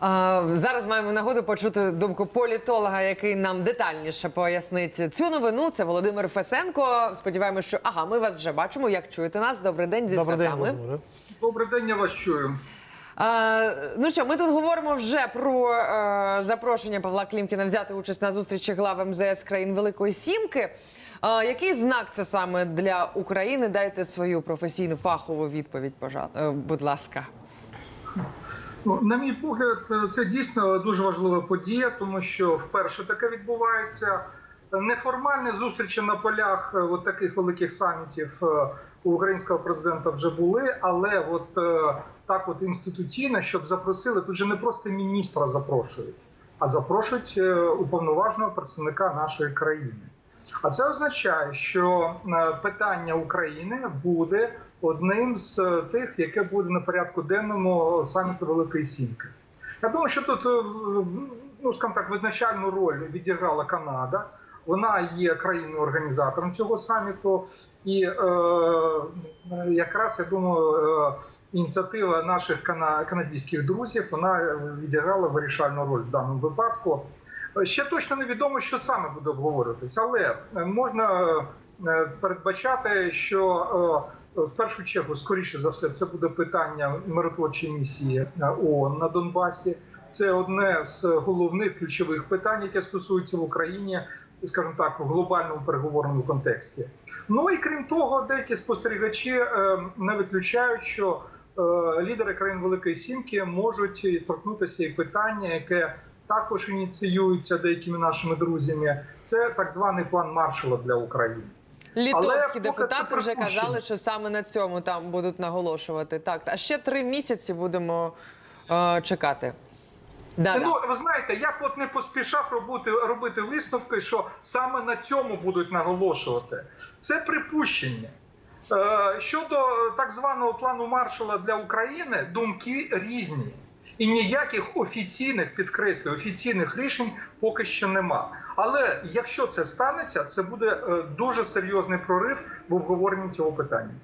А, зараз маємо нагоду почути думку політолога, який нам детальніше пояснить цю новину. Це Володимир Фесенко. Сподіваємося, що ага, ми вас вже бачимо. Як чуєте нас? Добрий день зі Добрий святами. Володимире. Добрий день, я вас чую. А, ну що, ми тут говоримо вже про е, запрошення Павла Клімкіна взяти участь на зустрічі глав МЗС країн Великої Сімки. А, який знак це саме для України? Дайте свою професійну фахову відповідь, Е, будь ласка. Ну, на мій погляд, це дійсно дуже важлива подія, тому що вперше таке відбувається. Неформальні зустрічі на полях е, от таких великих самітів е, у українського президента вже були, але от е, так, от інституційно, щоб запросили, тут же не просто міністра запрошують, а запрошують уповноваженого представника нашої країни. А це означає, що е, питання України буде одним з е, тих, яке буде на порядку денному саміту Великої Сімки. Я думаю, що тут е, ну так, визначальну роль відіграла Канада. Вона є країною організатором цього саміту, і е, якраз я думаю, е, ініціатива наших кана- канадських друзів вона відіграла вирішальну роль в даному випадку. Ще точно невідомо, що саме буде обговорюватися, але е, можна е, передбачати, що е, в першу чергу, скоріше за все, це буде питання миротворчої місії ООН на Донбасі. Це одне з головних ключових питань, яке стосується в Україні, скажімо так, в глобальному переговорному контексті. Ну і крім того, деякі спостерігачі не виключають, що лідери країн Великої Сімки можуть торкнутися і питання, яке також ініціюється деякими нашими друзями. Це так званий план Маршала для України. Літовські депутати вже казали, що саме на цьому там будуть наголошувати. Так, а ще три місяці будемо е, чекати. Да, Ну ви знаєте, я б от не поспішав робити робити висновки, що саме на цьому будуть наголошувати. Це припущення. Е, щодо так званого плану Маршала для України, думки різні. І ніяких офіційних, підкреслюю, офіційних рішень поки що нема. Але якщо це станеться, це буде е, дуже серйозний прорив в обговоренні цього питання.